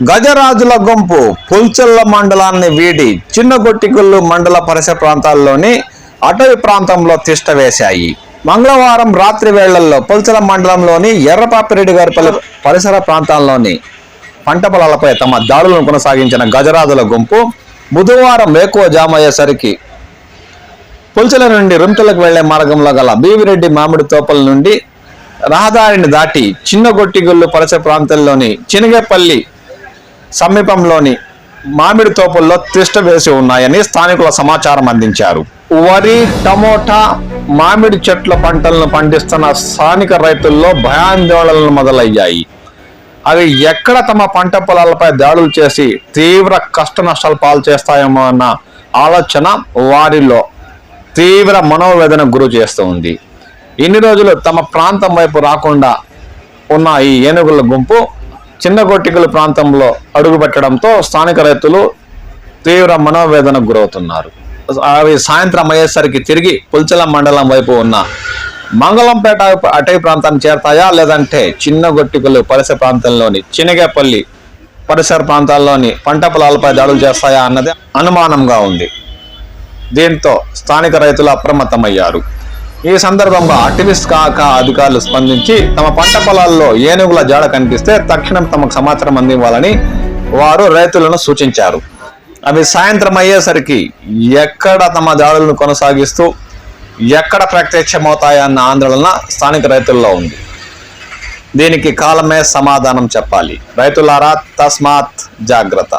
గజరాజుల గుంపు పుల్చెల్ల మండలాన్ని వీడి చిన్నగొట్టిగుళ్ళు మండల పరిసర ప్రాంతాల్లోని అటవీ ప్రాంతంలో తిష్ట వేశాయి. మంగళవారం రాత్రి వేళల్లో పుల్చెల మండలంలోని ఎర్రపాపిరెడ్డి గారి పరిసర ప్రాంతాల్లోని పంట పొలాలపై తమ దాడులను కొనసాగించిన గజరాజుల గుంపు బుధవారం వేకువ జామయ్యేసరికి పుల్చెల నుండి రుంతలకు వెళ్ళే మార్గంలో గల బీవిరెడ్డి మామిడి తోపల నుండి రహదారిని దాటి చిన్న గొట్టిగుళ్ళు పరిసర ప్రాంతంలోని చినగేపల్లి సమీపంలోని మామిడి తోపుల్లో తిష్ట వేసి ఉన్నాయని స్థానికుల సమాచారం అందించారు. వరి టమోటా మామిడి చెట్ల పంటలను పండిస్తున్న స్థానిక రైతుల్లో భయాందోళనలు మొదలయ్యాయి. అవి ఎక్కడ తమ పంట పొలాలపై దాడులు చేసి తీవ్ర కష్ట నష్టాలు పాలు చేస్తాయేమో అన్న ఆలోచన వారిలో తీవ్ర మనోవేదన గురి చేస్తుంది ఇన్ని రోజులు తమ ప్రాంతం వైపు రాకుండా ఉన్న ఈ ఏనుగుల గుంపు చిన్న గొట్టికల ప్రాంతంలో అడుగుపెట్టడంతో స్థానిక రైతులు తీవ్ర మనోవేదనకు గురవుతున్నారు. అవి సాయంత్రం అయ్యేసరికి తిరిగి పుల్చల మండలం వైపు ఉన్న మంగళంపేట అటవీ ప్రాంతాన్ని చేరతాయా? లేదంటే చిన్న గొట్టికలు పరిసర ప్రాంతంలోని చినగేపల్లి పరిసర ప్రాంతాల్లోని పంట పొలాలపై దాడులు చేస్తాయా అన్నది అనుమానంగా ఉంది. దీంతో స్థానిక రైతులు అప్రమత్తమయ్యారు. ఈ సందర్భంగా అటవిస్ట్ కాక అధికారులు స్పందించి తమ పంట పొలాల్లో ఏనుగుల జాడ కనిపిస్తే తక్షణం తమకు సమాచారం అందివ్వాలని వారు రైతులను సూచించారు. అవి సాయంత్రం అయ్యేసరికి ఎక్కడ తమ దాడులను కొనసాగిస్తూ ఎక్కడ ప్రత్యక్షమవుతాయన్న ఆందోళన స్థానిక రైతుల్లో ఉంది. దీనికి కాలమే సమాధానం చెప్పాలి. రైతులారా తస్మాత్ జాగ్రత్త.